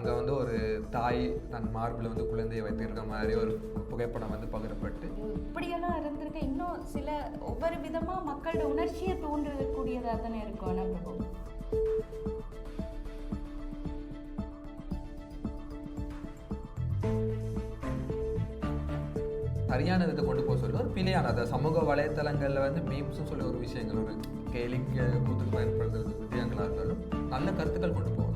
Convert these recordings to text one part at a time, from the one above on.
அங்கே வந்து ஒரு தாய் தன் மார்பில் வந்து குழந்தையை வைத்திருக்க மாதிரி ஒரு புகைப்படம் வந்து பகிரப்பட்டு. இப்படியெல்லாம் இருந்திருக்க இன்னும் சில ஒவ்வொரு விதமா மக்களோட உணர்ச்சியை தூண்டக்கூடியதா தானே இருக்கும் பிரபு? சரியான விதத்தை கொண்டு போக சொல்லி ஒரு பிழையான அதை சமூக வலைத்தளங்களில் வந்து மீம்ஸ்னு சொல்லி ஒரு விஷயங்கள் ஒரு கேலிக்கு கூத்துக்கு பயன்படுத்துறது விஷயங்களாக இருந்தாலும் நல்ல கருத்துக்கள் கொண்டு போகலாம்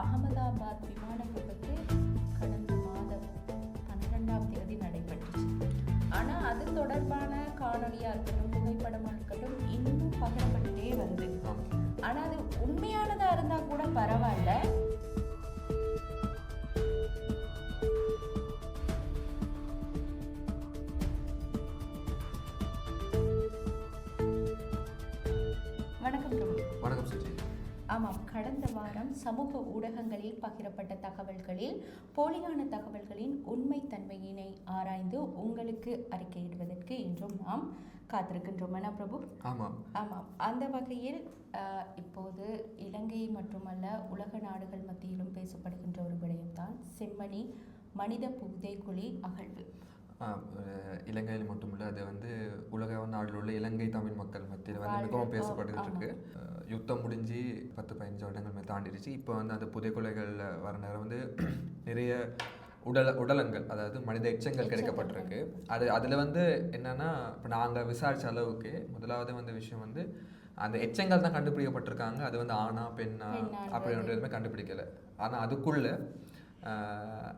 அகமதாபாத் விமான விபத்து கடந்த மாதம் பன்னிரெண்டாம் தேதி நடைபெற்றுச்சு ஆனால் அது தொடர்பான காணொலியாக இருக்கட்டும் புகைப்படமாக இருக்கட்டும் இன்னும் பகிரப்பட்டுட்டே வருது ஆனால் அது உண்மையானதாக இருந்தால் கூட பரவாயில்ல. ஆமாம் கடந்த வாரம் சமூக ஊடகங்களில் பகிரப்பட்ட தகவல்களில் போலியான தகவல்களின் உண்மைத்தன்மையினை ஆராய்ந்து உங்களுக்கு அறிக்கையிடுவதற்கு இன்றும் நாம் காத்திருக்கின்றோம். என பிரபு? ஆமாம். ஆமாம். அந்த வகையில் இப்போது இலங்கை மட்டுமல்ல உலக நாடுகள் மத்தியிலும் பேசப்படுகின்ற ஒரு விடயம்தான் செம்மணி மனித புதைக்குழி அகழ்வு. இலங்கையில் மட்டுமில்லை அது வந்து உலக நாட்டில் உள்ள இலங்கை தமிழ் மக்கள் மத்தியில் வந்து. மிகவும் பேசப்பட்டுட்டு ஆமா. இருக்கு யுத்தம் முடிஞ்சு பத்து பதினஞ்சு வருடங்கள் தாண்டிடுச்சு இப்போ வந்து அந்த புதைக்குலைகளில் வர நேரம் வந்து நிறைய உடல உடலங்கள் அதாவது மனித எச்சங்கள் கிடைக்கப்பட்டிருக்கு அது அதில் வந்து என்னன்னா இப்போ நாங்கள் விசாரிச்ச அளவுக்கு முதலாவது வந்த விஷயம் வந்து அந்த எச்சங்கள் தான் கண்டுபிடிக்கப்பட்டிருக்காங்க அது வந்து ஆணா பெண்ணா பெண்ணான்றது. அப்படின்ற எதுவுமே கண்டுபிடிக்கல ஆனால் அதுக்குள்ள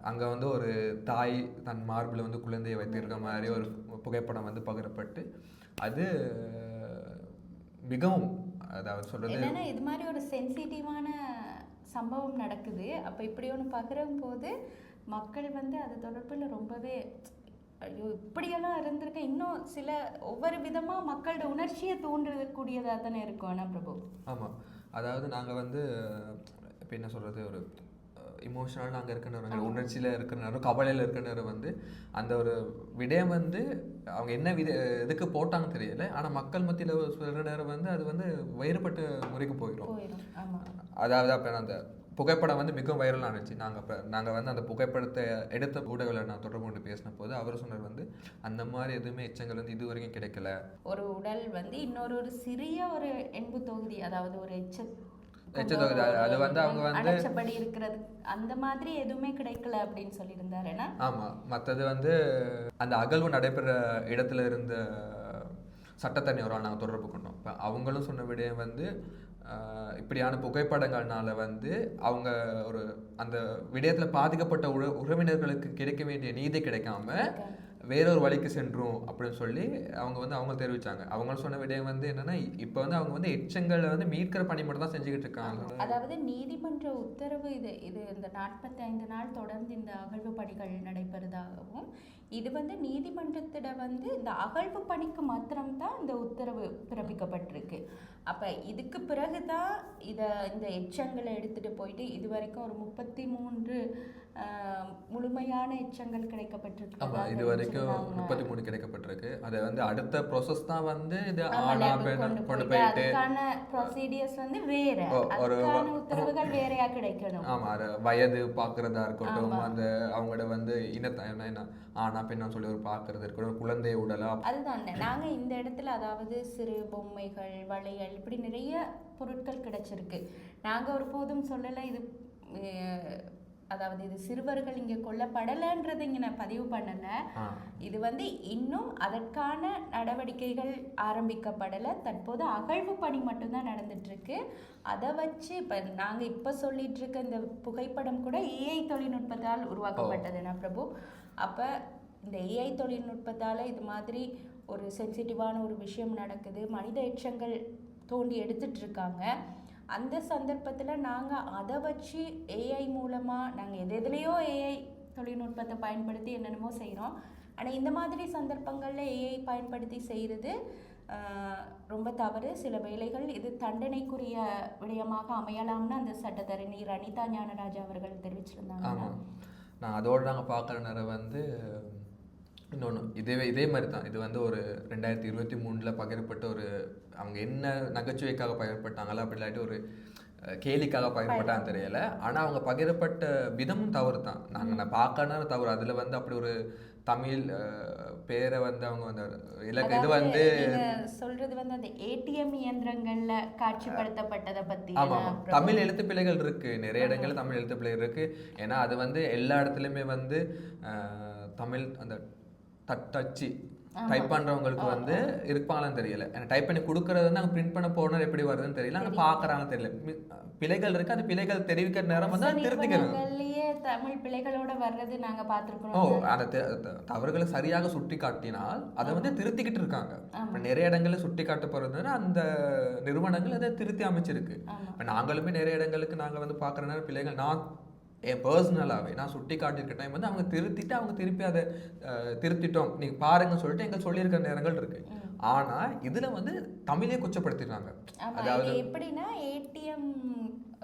அங்கே வந்து ஒரு தாய் தன் மார்பில் வந்து குழந்தையை வைத்திருக்க மாதிரி ஒரு புகைப்படம் வந்து பகிரப்பட்டு அது மிகவும் அதாவது சொல்றது என்னன்னா இது மாதிரி ஒரு சென்சிட்டிவான சம்பவம் நடக்குது. அப்போ இப்படி ஒன்று பகிரும் போது மக்கள் வந்து அது தொடர்பில் ரொம்பவே ஐயோ இப்படியெல்லாம் இருந்திருக்க இன்னும் சில ஒவ்வொரு விதமா மக்களோட உணர்ச்சியை தூண்டக்கூடியதாக தானே இருக்கும் ஆனா பிரபு? ஆமாம் அதாவது நாங்கள் வந்து இப்போ என்ன சொல்கிறது ஒரு இமோஷனல் நாங்கள் இருக்கிற நேரம் உணர்ச்சியில் இருக்கிற நேரம் கவலையில் இருக்கிற நேரம் வந்து அந்த ஒரு விடயம் வந்து அவங்க என்ன வித எதுக்கு போட்டாங்கன்னு தெரியல. ஆனால் மக்கள் மத்தியில் சொல்கிற நேரம் வந்து அது வந்து வேறுபட்ட முறைக்கு போயிடும் அதாவது அப்போ அந்த புகைப்படம் வந்து மிகவும் வைரல் ஆனிச்சு நாங்கள் இப்போ நாங்கள் வந்து அந்த புகைப்படத்தை எடுத்த ஊடகங்களை நான் தொடர்பு கொண்டு பேசின போது அவர் சொன்னார் வந்து அந்த மாதிரி எதுவுமே எச்சங்கள் வந்து இது வரைக்கும் கிடைக்கல. ஒரு உடல் வந்து இன்னொரு ஒரு சிறிய ஒரு எண்பு தொகுதி அதாவது ஒரு எச்ச அது- அது வந்து அவங்க வந்து- அடைச்சபடி இருக்கிறது. அந்த மாதிரி எதுவுமே கிடைக்கல அப்படின்னு சொல்லியிருந்தாரு ஆமாம் மற்றது வந்து அந்த அகழ்வு நடைபெற இடத்துல இருந்த சட்டத்தண்ணி ஒரு நாங்கள் தொடர்பு கொண்டோம். இப்போ அவங்களும் சொன்ன விடயம் வந்து இப்படியான புகைப்படங்கள்னால வந்து அவங்க ஒரு அந்த விடயத்தில் பாதிக்கப்பட்ட உற உறவினர்களுக்கு கிடைக்க வேண்டிய நீதி கிடைக்காம வேறொரு வழிக்கு சென்றோம் அப்படின்னு சொல்லி அவங்க வந்து அவங்க தெரிவிச்சாங்க. அவங்க சொன்ன விடயம் வந்து என்னன்னா இப்போ வந்து அவங்க வந்து எச்சங்களை வந்து மீட்கிற பணி மட்டும் தான் செஞ்சுக்கிட்டு இருக்காங்க. அதாவது நீதிமன்ற உத்தரவு இது இது இந்த நாற்பத்தி ஐந்து நாள் தொடர்ந்து இந்த அகழ்வு பணிகள் நடைபெறுவதாகவும் இது வந்து நீதிமன்றத்திட வந்து இந்த அகழ்வு பணிக்கு மாத்திரம்தான் இந்த உத்தரவு பிறப்பிக்கப்பட்டிருக்கு. அப்போ இதுக்கு பிறகுதான் இதை இந்த எச்சங்களை எடுத்துட்டு போயிட்டு இது வரைக்கும் ஒரு முப்பத்தி மூன்று முழுமையான எச்சங்கள் கிடைக்கப்பட்டிருக்கு இது வரைக்கும் முப்பத்தி மூணு கிடைக்கப்பட்டிருக்கு. அது வந்து அடுத்த ப்ரோசஸ் தான் வந்து இது ஆனா கொண்டு போயிட்டு அதுக்கான ப்ரொசீடியர்ஸ் வந்து வேற. ஒரு அதுக்கான உத்தரவுகள் வேறையா கிடைக்கணும். ஆமா அது வயது பார்க்கறதா இருக்கட்டும் அந்த அவங்களோட வந்து இனத்தை என்ன ஆனா பெண்ணா சொல்லி ஒரு பார்க்கறது இருக்கட்டும் ஒரு குழந்தை உடலா? அதுதான் நாங்க இந்த இடத்துல அதாவது சிறு பொம்மைகள் வளையல் இப்படி நிறைய பொருட்கள் கிடைச்சிருக்கு. நாங்க ஒருபோதும் சொல்லல இது அதாவது இது சிறுவர்கள் இங்க கொல்லப்படலைன்றதை இங்க நான் பதிவு பண்ணல. இது வந்து இன்னும் அதற்கான நடவடிக்கைகள் ஆரம்பிக்கப்படலை. தற்போது அகழ்வு பணி மட்டும்தான் நடந்துட்டு இருக்கு அதை வச்சு இப்போ நாங்கள் இப்போ சொல்லிட்டு இருக்க இந்த புகைப்படம் கூட ஏஐ தொழில்நுட்பத்தால் உருவாக்கப்பட்டதுனா பிரபு? அப்போ இந்த ஏஐ தொழில்நுட்பத்தால் இது மாதிரி ஒரு சென்சிட்டிவான ஒரு விஷயம் நடக்குது. மனித எச்சங்கள் தோண்டி எடுத்துட்டு இருக்காங்க அந்த சந்தர்ப்பத்தில் நாங்கள் அதை வச்சு ஏஐ மூலமாக நாங்கள் எது எதுலேயோ ஏஐ தொழில்நுட்பத்தை பயன்படுத்தி என்னென்னமோ செய்கிறோம் ஆனால் இந்த மாதிரி சந்தர்ப்பங்களில் ஏஐ பயன்படுத்தி செய்கிறது ரொம்ப தவறு. சில வேளைகள் இது தண்டனைக்குரிய விடயமாக அமையலாம்னு அந்த சட்டத்தரணி ரணிதா ஞானராஜா அவர்கள் தெரிவிச்சிருந்தாங்க. நான் அதோடு நாங்கள் பார்க்குற நேரம் வந்து இன்னொன்று இதே இதே மாதிரி தான் இது வந்து ஒரு ரெண்டாயிரத்தி இருபத்தி மூணில் பகிரப்பட்ட ஒரு அவங்க என்ன நகைச்சுவைக்காக பகிரப்பட்டாங்களா அப்படி இல்லாட்டி ஒரு கேலிக்காக பகிரப்பட்டான்னு தெரியல. ஆனால் அவங்க பகிரப்பட்ட விதமும் தவறு தான் நாங்கள் நான் பார்க்கணும் தவறு. அதில் வந்து அப்படி ஒரு தமிழ் பேரை வந்து அவங்க வந்து இலக்கு இது வந்து சொல்றது வந்து அந்த ஏடிஎம் இயந்திரங்கள்ல காட்சிப்படுத்தப்பட்டதை பத்தி ஆமாம் தமிழ் எழுத்து பிழைகள் இருக்கு. நிறைய இடங்கள்ல தமிழ் எழுத்து பிழைகள் இருக்கு. ஏன்னா அது வந்து எல்லா இடத்துலையுமே வந்து தமிழ் அந்த தட்டச்சு டைப் பண்றவங்களுக்கு வந்து இருப்பாங்களான்னு தெரியல. ஏன்னா டைப் பண்ணி கொடுக்கறது வந்து அவங்க பிரிண்ட் பண்ண போனர் எப்படி வருதுன்னு தெரியல. அங்கே பார்க்கறாங்கன்னு தெரியல. பிழைகள் இருக்கு. அந்த பிழைகள் தெரிவிக்கிற நேரம் வந்து அதை நிறுவனங்கள்லயே தமிழ் பிள்ளைகளோட வர்றது நாங்க ஓ பார்த்திருக்கிறோம் அந்த தவறுகளை சரியாக சுட்டி காட்டினால் அதை வந்து திருத்திக்கிட்டு இருக்காங்க. இப்ப நிறைய இடங்கள்ல சுட்டி காட்டப்படுறதுனால அந்த நிறுவனங்கள் அதை திருத்தி அமைச்சிருக்கு. இப்போ நாங்களுமே நிறைய இடங்களுக்கு நாங்க வந்து பார்க்குற நேரம் பிள்ளைகள் நான் என் பர்சனலாகவே நான் சுட்டி காட்டியிருக்க டைம் வந்து அவங்க திருத்திட்டு அவங்க திருப்பி அதை திருத்திட்டோம். நீங்க பாருங்கன்னு சொல்லிட்டு எங்க சொல்லியிருக்கிற நேரங்கள் இருக்கு. ஆனா இதுல வந்து தமிழே கொச்சப்படுத்திடுறாங்க. அதாவது எப்படின்னா ஏடிஎம்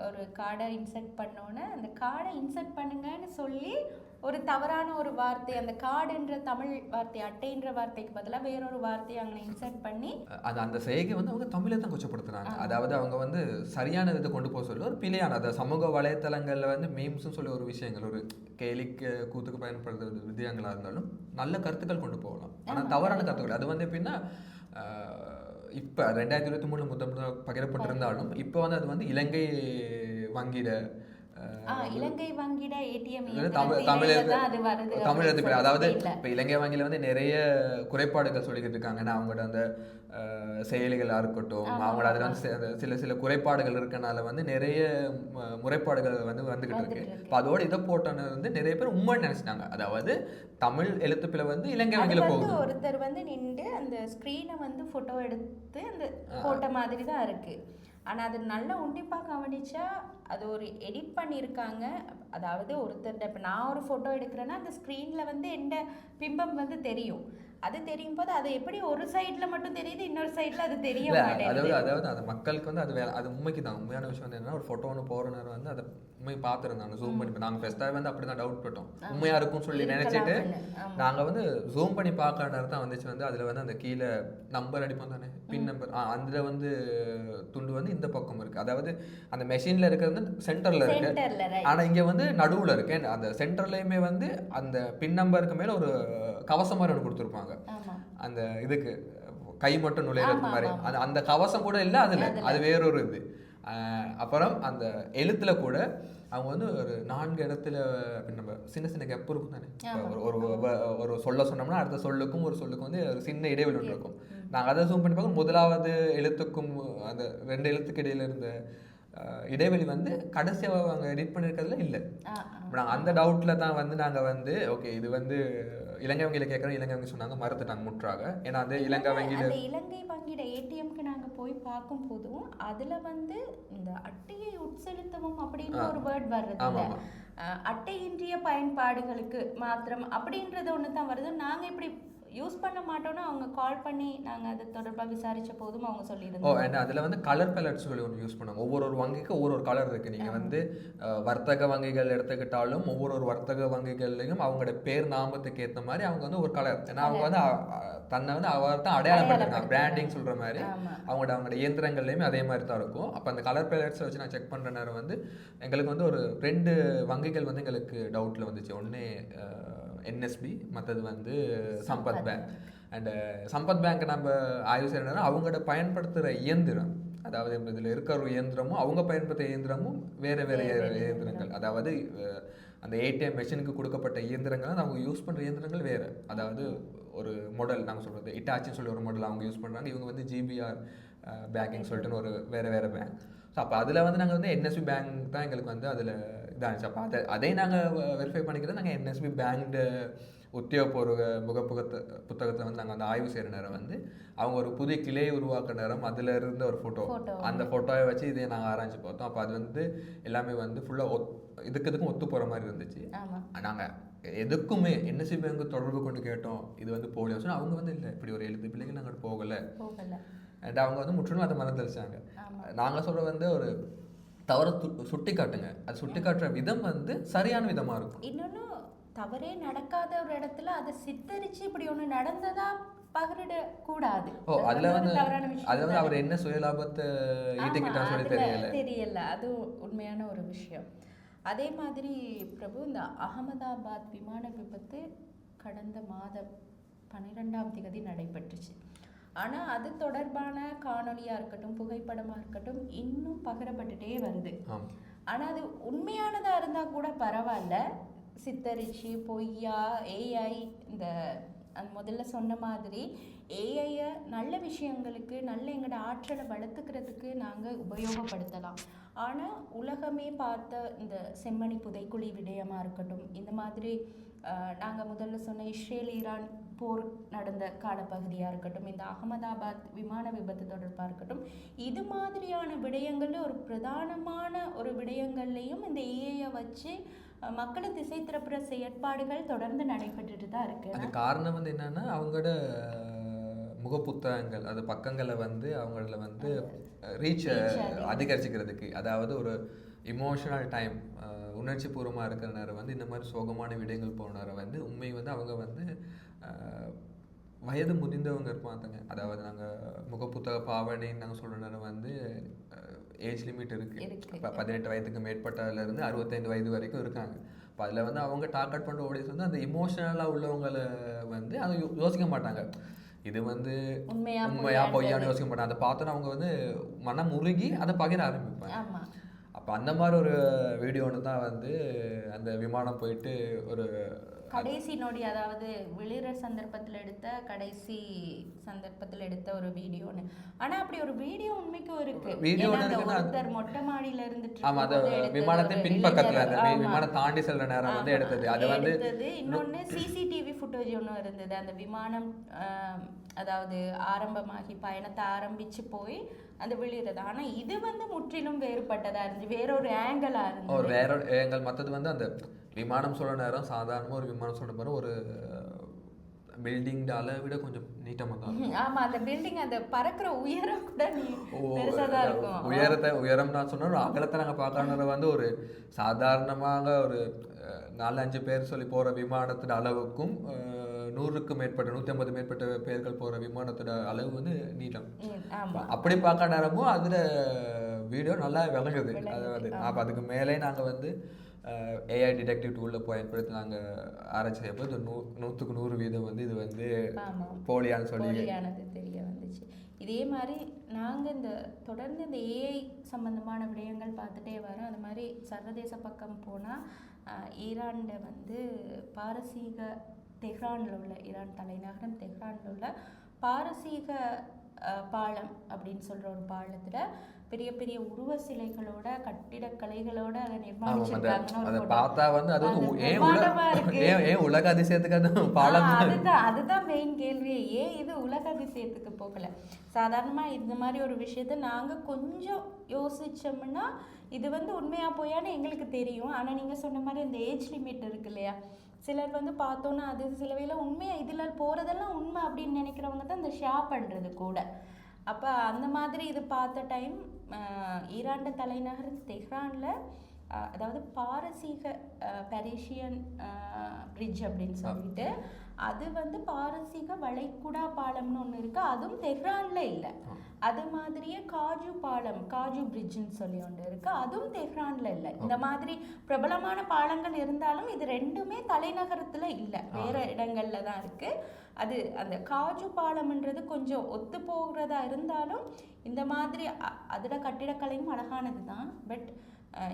ஒரு கார்டை இன்சர்ட் பண்ணோன்னே அந்த கார்டை இன்சர்ட் பண்ணுங்கன்னு சொல்லி ஒரு தவறான ஒரு வார்த்தை அந்த கார்டுன்ற தமிழ் வார்த்தை அட்டைன்ற வார்த்தைக்கு பதிலாக வேறொரு வார்த்தையை அங்கே இன்சர்ட் பண்ணி அது அந்த செய்கை வந்து அவங்க தமிழை தான் கொச்சப்படுத்துறாங்க. அதாவது அவங்க வந்து சரியான இதை கொண்டு போக சொல்லி ஒரு பிழையான அதை சமூக வலைத்தளங்கள்ல வந்து மீம்ஸ்னு சொல்லி ஒரு விஷயங்கள் ஒரு கேலிக்கு கூத்துக்கு பயன்படுத்துறது விதயங்களா இருந்தாலும் நல்ல கருத்துக்கள் கொண்டு போகலாம். ஆனா தவறான கருத்துக்கள் அது வந்து எப்படின்னா இப்ப ரெண்டாயிரத்தி இருபத்தி மூணு முதல் முதல் பகிரப்பட்டிருந்தாலும் இப்போ வந்து அது வந்து இலங்கை வங்கியிட இலங்கை வங்கிட ஏடிஎம் தமிழ் தமிழ். அதாவது இப்போ இலங்கை வங்கியில் வந்து நிறைய குறைபாடுகள் சொல்லிக்கிட்டு இருக்காங்க. ஏன்னா அவங்களோட அந்த அஹ், செயலிகளா இருக்கட்டும் அவங்களோட அதில் வந்து சில சில குறைபாடுகள் இருக்கனால வந்து நிறைய முறைப்பாடுகள் வந்து வந்துகிட்டு இருக்கு. இப்போ அதோட இதை போட்டோன்னு வந்து நிறைய பேர் உண்மை நினைச்சிட்டாங்க. அதாவது தமிழ் எழுத்துப்பிழை வந்து இலங்கை வங்கியில போகுது. ஒருத்தர் வந்து நின்று அந்த ஸ்க்ரீனை வந்து ஃபோட்டோ எடுத்து அந்த போட்ட மாதிரி தான் இருக்கு. ஆனா அது நல்லா உன்னிப்பாக கவனிச்சா அது ஒரு எடிட் பண்ணியிருக்காங்க அதாவது ஒருத்தர் இப்போ நான் ஒரு ஃபோட்டோ எடுக்கிறேன்னா அந்த ஸ்க்ரீனில் வந்து என்ன பிம்பம் வந்து தெரியும். அது தெரியும் போது அது எப்படி ஒரு சைடில் மட்டும் தெரியுது இன்னொரு சைடில் அது தெரிய அதாவது அதாவது அது மக்களுக்கு வந்து அது வேலை அது உண்மைக்கு தான் உண்மையான விஷயம் வந்து என்னன்னா ஒரு ஃபோட்டோ ஒன்று போகிற வந்து அதை உண்மை பார்த்துருந்தாங்க. ஜூம் பண்ணி நாங்கள் ஃபெஸ்ட்டாக வந்து அப்படி தான் டவுட் பட்டோம் உண்மையா இருக்கும்னு சொல்லி நினைச்சிட்டு. நாங்கள் வந்து ஜூம் பண்ணி பார்க்குற நேரம் தான் வந்துச்சு. வந்து அதில் வந்து அந்த கீழே நம்பர் அடிப்போம் தானே? பின் நம்பர் அதில் வந்து துண்டு வந்து இந்த பக்கம் இருக்கு. அதாவது அந்த மெஷினில் இருக்கிறது வந்து சென்டரில் இருக்கு. சென்டர்ல ஆனா இங்க வந்து நடுவுல இருக்கு. அந்த சென்டர்லயுமே வந்து அந்த பின் நம்பருக்கு மேல ஒரு கவசம் மாதிரி ஒன்று கொடுத்துருப்பாங்க அந்த இதுக்கு கை மட்டும் நுழையிறது மாதிரி. ஆமா. அந்த கவசம் கூட இல்லை அதுல. அது வேறொரு இது. அப்புறம் அந்த எழுத்துல கூட அவங்க வந்து ஒரு நான்கு இடத்துல நம்ம சின்ன சின்ன கெப் இருக்கும் தானே? ஒரு ஒரு சொல்ல சொன்னோம்னா அடுத்த சொல்லுக்கும் ஒரு சொல்லுக்கும் வந்து ஒரு சின்ன இடைவெளி ஒன்று இருக்கும். நாங்கள் அதை ஜூம் பண்ணி பார்க்கும் முதலாவது எழுத்துக்கும் அந்த ரெண்டு எழுத்துக்கு இடையில இருந்த இடைவெளி வந்து கடைசியாக அவங்க எடிட் பண்ணியிருக்கிறதுல இல்லை. அந்த டவுட்ல தான் வந்து நாங்க வந்து ஓகே இது வந்து இலங்கை வங்கியில கேட்குறோம் இலங்கை வங்கி சொன்னாங்க மறுத்துட்டாங்க முற்றாக. ஏன்னா அந்த இலங்கை வங்கியில இலங்கை வங்கியோட ஏடிஎம்க்கு நாங்க போய் பார்க்கும் போதும் அதுல வந்து இந்த அட்டையை உட்செலுத்தவும் அப்படின்னு ஒரு வேர்ட் வர்றது அட்டையின்றிய பயன்பாடுகளுக்கு மாத்திரம் அப்படின்றது ஒன்று தான் வருது. நாங்க இப்படி யூஸ் பண்ண மாட்டோம்னு அவங்க கால் பண்ணி நாங்க அது தொடர்பா விசாரிச்ச போதும் அவங்க ஓ சொல்லியிருந்தாங்க அண்ட் அதில் வந்து கலர் பேலட்ஸ் சொல்லி ஒன்று யூஸ் பண்ணுவாங்க. ஒவ்வொரு ஒரு வங்கிக்கு ஒவ்வொரு ஒரு கலர் இருக்குது நீங்கள் வந்து வர்த்தக வங்கிகள் எடுத்துக்கிட்டாலும் ஒவ்வொரு ஒரு வர்த்தக வங்கிகள்லையும் அவங்களோட பேர் நாமத்துக்கு ஏற்ற மாதிரி அவங்க வந்து ஒரு கலர் ஏன்னா அவங்க வந்து தன்னை வந்து அவர் தான் அடையாளப்படுத்திருக்காங்க பிராண்டிங் சொல்கிற மாதிரி. அவங்களோட அவங்களோட இயந்திரங்கள்லையுமே அதே மாதிரி தான் இருக்கும். அப்போ அந்த கலர் பேலட்ஸை வச்சு நான் செக் பண்ணுற நேரம் வந்து எங்களுக்கு வந்து ஒரு ரெண்டு வங்கிகள் வந்து எங்களுக்கு டவுட்டில் வந்துச்சு. ஒன்று என்எஸ்பி மற்றது வந்து Sampath bank and Sampath bank நம்ம ஆய்வு நேரம் அவங்களோட பயன்படுத்துகிற இயந்திரம் அதாவது இதில் இருக்கிற ஒரு இயந்திரமும் அவங்க பயன்படுத்த இயந்திரமும் வேறு வேறு இயந்திரங்கள். அதாவது அந்த ஏடிஎம் மெஷினுக்கு கொடுக்கப்பட்ட இயந்திரங்கள் அவங்க யூஸ் பண்ணுற இயந்திரங்கள் வேறு. அதாவது ஒரு மாடல் நாங்கள் சொல்கிறது இட்டாச்சின்னு சொல்லி ஒரு மாடல் அவங்க யூஸ் பண்ணுறாங்க இவங்க வந்து ஜிபிஆர் பேங்கிங் சொல்லிட்டுன்னு ஒரு வேறு வேறு பேங்க் ஸோ அப்போ அதில் வந்து நாங்கள் வந்து என்எஸ்பி பேங்க் தான் எங்களுக்கு வந்து அதில் இதாகிடுச்சு அப்போ அதை அதை நாங்கள் வெரிஃபை பண்ணிக்கிறது நாங்கள் என்எஸ்பி பேங்க்டு உத்தியோகபூர்வ முகப்புகத்தை புத்தகத்தை வந்து நாங்கள் வந்து ஆய்வு செய்கிற நேரம் வந்து அவங்க ஒரு புதிய கிளையை உருவாக்குற நேரம் அதில் இருந்த ஒரு ஃபோட்டோ. அந்த ஃபோட்டோவை வச்சு இதை நாங்கள் ஆராய்ச்சி பார்த்தோம். அப்போ அது வந்து எல்லாமே வந்து ஃபுல்லாக ஒத் இதுக்கு இதுக்கும் ஒத்து போகிற மாதிரி இருந்துச்சு. நாங்கள் எதுக்குமே என்எஸ்சி பேங்க் தொடர்பு கொண்டு கேட்டோம். இது வந்து போலியா சொன்னா அவங்க வந்து இல்லை. இப்படி ஒரு எழுத்து பிள்ளைங்க நாங்கள் போகலை. அண்ட் அவங்க வந்து முற்றிலும் அதை மறந்துருச்சாங்க. ஆமா. நாங்கள் சொல்ற வந்து ஒரு தவறை சுட்டி காட்டுங்க அது சுட்டி காட்டுற விதம் வந்து சரியான விதமா இருக்கும். இன்னொன்னு தவறே நடக்காத ஒரு இடத்துல அதை சித்தரிச்சு இப்படி ஒண்ணு நடந்ததா பகிரிட கூடாது. ஓ அதுல வந்து தவறான விஷயம் அது வந்து. அவர் என்ன சுயலாபத்தை ஈட்டிக்கிட்டா ஆமா, சொல்லி அதுல தெரியல. தெரியல. அது உண்மையான ஒரு விஷயம். அதே மாதிரி பிரபு இந்த அகமதாபாத் விமான விபத்து கடந்த மாதம் பன்னிரெண்டாம் தேதி நடைபெற்றுச்சு. ஆனா அது தொடர்பான காணொளியா இருக்கட்டும் புகைப்படமா இருக்கட்டும் இன்னும் பகிரப்பட்டுட்டே வருது. ஆம். ஆனா அது உண்மையானதா இருந்தா கூட பரவாயில்ல. சித்தரிச்சு பொய்யா ஏஐ இந்த முதல்ல சொன்ன மாதிரி ஏஐயை நல்ல விஷயங்களுக்கு நல்ல எங்களோட ஆற்றலை வளர்த்துக்கிறதுக்கு நாங்கள் உபயோகப்படுத்தலாம். ஆனால் உலகமே பார்த்த இந்த செம்மணி புதைக்குழி விடயமாக இருக்கட்டும் இந்த மாதிரி நாங்கள் முதல்ல சொன்ன இஸ்ரேல் ஈரான் போர் நடந்த காலப்பகுதியாக இருக்கட்டும் இந்த அகமதாபாத் விமான விபத்து தொடர்பாக இருக்கட்டும் இது மாதிரியான விடயங்கள்ல ஒரு பிரதானமான ஒரு விடயங்கள்லையும் இந்த ஏஐயை வச்சு அஹ், மக்களை திசை திருப்புற செயற்பாடுகள் தொடர்ந்து நடைபெற்றுட்டு தான் இருக்கு அது காரணம் வந்து என்னன்னா அவங்களோட முகப்புத்தகங்கள் அது பக்கங்களை வந்து அவங்கள வந்து ரீச். அதிகரிச்சுக்கிறதுக்கு அதாவது ஒரு இமோஷனல் டைம் உணர்ச்சி பூர்வமாக இருக்கிற நேரம் வந்து இந்த மாதிரி சோகமான விடயங்கள் போன நேரம் வந்து உண்மை வந்து அவங்க வந்து வயது முதிர்ந்தவங்க இருப்பாங்க அதாவது நாங்கள் முகப்புத்தக பாவனைன்னு நாங்கள் சொல்கிற நேரம் வந்து ஏஜ் லிமிட் இருக்குது பதினெட்டு வயதுக்கு மேற்பட்டதுலேருந்து அறுபத்தைந்து வயது வரைக்கும் இருக்காங்க. இப்போ அதில் வந்து அவங்க டார்கெட் பண்ணுற ஓடியன்ஸ் வந்து அந்த இமோஷனலாக உள்ளவங்களை வந்து அதை யோசிக்க மாட்டாங்க. இது வந்து உண்மையா. பொய்யான்னு யோசிக்க மாட்டாங்க. அதை பார்த்தோன்னா அவங்க வந்து மனம் உருகி அதை பகிர ஆரம்பிப்பாங்க. அப்போ அந்த மாதிரி ஒரு வீடியோ ஒன்று தான் வந்து அந்த விமானம் போயிட்டு ஒரு கடைசி நொடி அதாவது விழுற சந்தர்ப்பத்துல எடுத்த கடைசி சந்தர்ப்பத்துல எடுத்த ஒரு வீடியோன்னு. ஆனா அப்படி ஒரு வீடியோ உண்மைக்கும் இருக்கு. வீடியோ ஒருத்தர் மொட்டை மாடியில இருந்துட்டு ஆமா அது விமானத்தின் ஒரு பின்பக்கத்துல. விமானம் தாண்டி செல்ற நேரம் வந்து. எடுத்தது. அது வந்து இன்னொன்னு சிசிடிவி ஃபுட்டேஜ் ஒன்று இருந்தது. அந்த விமானம் அதாவது ஆரம்பமாகி பயணத்தை ஆரம்பிச்சு போய் அந்த விழுகிறது ஆனா இது வந்து முற்றிலும் வேறுபட்டதா இருந்துச்சு. வேறொரு ஆங்கிளா ஒரு இருந்தது. வேற எங்கள் மற்றது வந்து அந்த விமானம் சொல்ற நேரம் சாதாரணமாக ஒரு விமானம் சொல்ற நேரம் ஒரு பில்டிங் அளவை விட கொஞ்சம் நீட்டமாக தான் இருக்கும். ஆமா அந்த பில்டிங் அந்த பறக்கிற உயரம் கூட நீ இருக்கும். உயரத்தை உயரம் நான் சொன்னா ஒரு அகலத்தை நாங்கள் பார்க்கறது வந்து ஒரு சாதாரணமாக ஒரு நாலு அஞ்சு பேர் சொல்லி போகிற விமானத்தோட அளவுக்கும் அஹ், நூறுக்கு மேற்பட்ட நூற்றி ஐம்பது மேற்பட்ட பேர்கள் போகிற விமானத்தோட அளவு வந்து நீளம். ம், ஆமா. அப்படி பார்க்க நேரமும் அதில் வீடியோ நல்லா விளங்குது. விளங்குது, அதாவது அப்போ அதுக்கு மேலே நாங்கள் வந்து ஏஐ டிடெக்டிவ் டூலில் பயன்படுத்தி நாங்கள் ஆராய்ச்சி செய்யப்போ நூ நூற்றுக்கு நூறு வீதம் வந்து இது வந்து போலியான்னு சொல்லி போலியானது தெரிய வந்துச்சு. இதே மாதிரி நாங்க இந்த தொடர்ந்து இந்த ஏஐ சம்பந்தமான விடயங்கள் பார்த்துட்டே வரோம். அது மாதிரி சர்வதேச பக்கம் போனா ஆஹ், ஈரான்ல வந்து பாரசீக தெஹ்ரான்ல உள்ள ஈரான் தலைநகரம் தெஹ்ரான்ல உள்ள பாரசீக பாலம் அப்படின்னு சொல்ற ஒரு பாலத்துல பெரிய பெரிய உருவ சிலைகளோட கட்டிடக்கலைகளோட அதை நிர்மாணிச்சிருக்காங்கன்னு அதை. பார்த்தா வந்து அது வந்து அது ஏன் உலக அதிசயத்துக்கு பாலம் ஆ, அதுதான் அதுதான் மெயின் கேள்வி ஏன் இது உலக அதிசயத்துக்கு போகல? சாதாரணமா இந்த மாதிரி ஒரு விஷயத்த நாங்க கொஞ்சம் யோசிச்சோம்னா இது வந்து உண்மையா போயான்னு எங்களுக்கு தெரியும். ஆனா நீங்க சொன்ன மாதிரி இந்த ஏஜ் லிமிட் இருக்கு இல்லையா? சிலர் வந்து பார்த்தோன்னா அது சில வேளை உண்மையா இதுல போறதெல்லாம் உண்மை அப்படின்னு நினைக்கிறவங்க தான் இந்த ஷேர் பண்றது கூட. அப்ப அந்த மாதிரி இது பார்த்த டைம் ஈரான் தலைநகர் தெஹ்ரானில் அதாவது பாரசீக பெரிஷியன் பிரிட்ஜ் அப்படின்னு சொல்லிட்டு அது வந்து பாரசீக வளைகுடா பாலம்னு ஒன்று இருக்கு. அதுவும் தெஹ்ரான்ல இல்லை. அது மாதிரியே காஜு பாலம் காஜு பிரிட்ஜ்னு சொல்லி ஒன்று இருக்கு. அதுவும் தெஹ்ரான்ல இல்லை. இந்த மாதிரி பிரபலமான பாலங்கள் இருந்தாலும் இது ரெண்டுமே தலைநகரத்துல இல்லை. வேற இடங்கள்ல தான் இருக்கு. அது அந்த காஜு பாலம்ன்றது கொஞ்சம் ஒத்து போகிறதா இருந்தாலும் இந்த மாதிரி அ- அதோட கட்டிடக்கலையும் அழகானது தான். பட்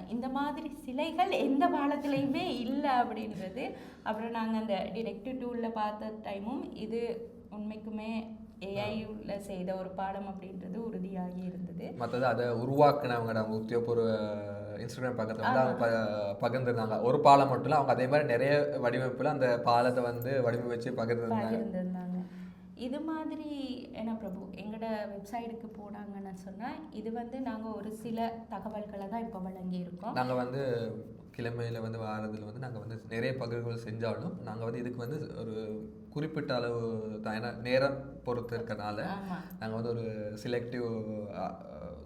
இந்த மாதிரி சிலைகள் எந்த பாலத்துலையுமே இல்லை அப்படின்றது. அப்புறம் நாங்கள் அந்த டிடெக்டிவ் டூலில் பார்த்த டைமும் இது உண்மைக்குமே ஏஐல செய்த ஒரு பாலம் அப்படின்றது உறுதியாகி இருந்தது. மற்றது அதை உருவாக்குனவங்க நம்ம உத்தியோகபூர்வ இன்ஸ்டாகிராம் பக்கத்தில் வந்து அவங்க ப- பகிர்ந்திருந்தாங்க. ஒரு பாலம் மட்டும் இல்லை அவங்க அதே மாதிரி நிறைய வடிவமைப்புல அந்த பாலத்தை வந்து வடிவமைச்சு பகிர்ந்திருந்தாங்க. இது மாதிரி என்ன பிரபு எங்களோட வெப்சைட்டுக்கு போனாங்கன்னு சொன்னால் இது வந்து நாங்கள் ஒரு சில தகவல்களை தான் இப்போ வழங்கியிருக்கோம். நாங்கள் வந்து கிழமையில் வந்து வாரத்தில் வந்து நாங்கள் வந்து நிறைய பகிர்வுகள் செஞ்சாலும் நாங்கள் வந்து இதுக்கு வந்து ஒரு குறிப்பிட்ட அளவு தான். ஏன்னா நேரம் பொறுத்து இருக்கறனால ஆமாம் நாங்கள் வந்து ஒரு சிலெக்டிவ்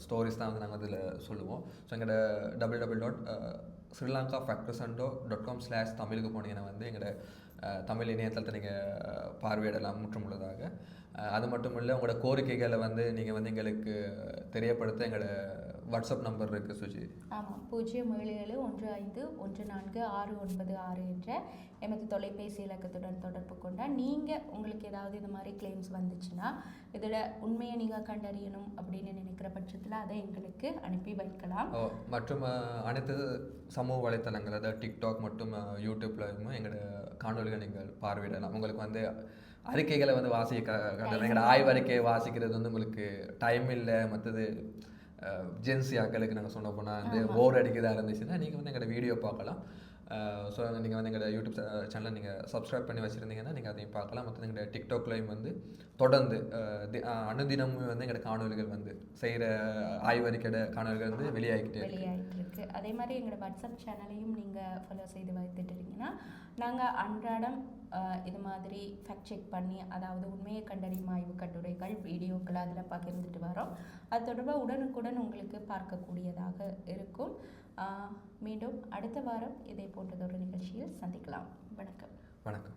ஸ்டோரிஸ் தான் வந்து நாங்கள் இதில் சொல்லுவோம். ஸோ எங்களோட டபுள் டபுள் டாட் ஸ்ரீலங்கா ஃபேக்டர்சண்டோ டாட் காம் ஸ்லாஷ் தமிழுக்கு போனீங்கன்னா வந்து எங்களோட தமிழ் இணையதளத்தை நீங்கள் பார்வையிடலாம் முற்றுமுள்ளதாக. உள்ளதாக அது மட்டும் இல்லை உங்களோட கோரிக்கைகளை வந்து நீங்கள் வந்து எங்களுக்கு தெரியப்படுத்த எங்களை வாட்ஸ்அப் நம்பர் இருக்குது சுஜி. ஆமாம் பூஜ்ஜியம் ஏழு ஏழு ஒன்று ஐந்து ஒன்று நான்கு ஆறு ஒன்பது ஆறு என்ற எமது தொலைபேசி இலக்கத்துடன் தொடர்பு கொண்டால் நீங்கள் உங்களுக்கு ஏதாவது இந்த மாதிரி கிளைம்ஸ் வந்துச்சுன்னா இதோட உண்மையை நீங்கள் கண்டறியணும் அப்படின்னு நினைக்கிற பட்சத்தில் அதை எங்களுக்கு அனுப்பி வைக்கலாம். மற்றும் அனைத்து சமூக வலைத்தளங்கள் அதாவது டிக்டாக் மற்றும் யூடியூப்லையும் எங்களோட காணொலிகளை நீங்கள் பார்வையிடலாம். உங்களுக்கு வந்து அறிக்கைகளை வந்து வாசிக்க எங்களோட ஆய்வறிக்கையை வாசிக்கிறது வந்து உங்களுக்கு டைம் இல்லை மற்றது ஜென்சி ஆக்களுக்கு நாங்கள் சொன்ன போனால் வந்து போர் அடிக்கிறதா இருந்துச்சுன்னா நீங்கள் வந்து எங்களோட வீடியோ பார்க்கலாம். ஸோ நீங்கள் வந்து எங்களோட யூடியூப் சேனலை நீங்கள் சப்ஸ்கிரைப் பண்ணி வச்சுருந்தீங்கன்னா நீங்கள் அதையும் பார்க்கலாம். மற்ற எங்களோட டிக்டாக்லையும் வந்து தொடர்ந்து தி- அனுதினமும் வந்து எங்களோட காணொலிகள் வந்து செய்கிற ஆய்வறிக்கையோட காணொலிகள் வந்து வெளியாகிட்டு வெளியாகிட்டு இருக்கு அதே மாதிரி எங்களோட வாட்ஸ்அப் சேனலையும் நீங்கள் ஃபாலோ செய்து வைத்துட்டீங்கன்னா நாங்கள் அன்றாடம் இது மாதிரி ஃபேக்ட் செக் பண்ணி அதாவது உண்மையை கண்டறியும் ஆய்வு கட்டுரைகள் வீடியோக்கள் அதில் பகிர்ந்துட்டு வரோம். அது தொடர்பாக உடனுக்குடன் உங்களுக்கு பார்க்கக்கூடியதாக இருக்கும். மீண்டும் அடுத்த வாரம் இதே போன்றதொரு நிகழ்ச்சியில் சந்திக்கலாம். வணக்கம். வணக்கம்.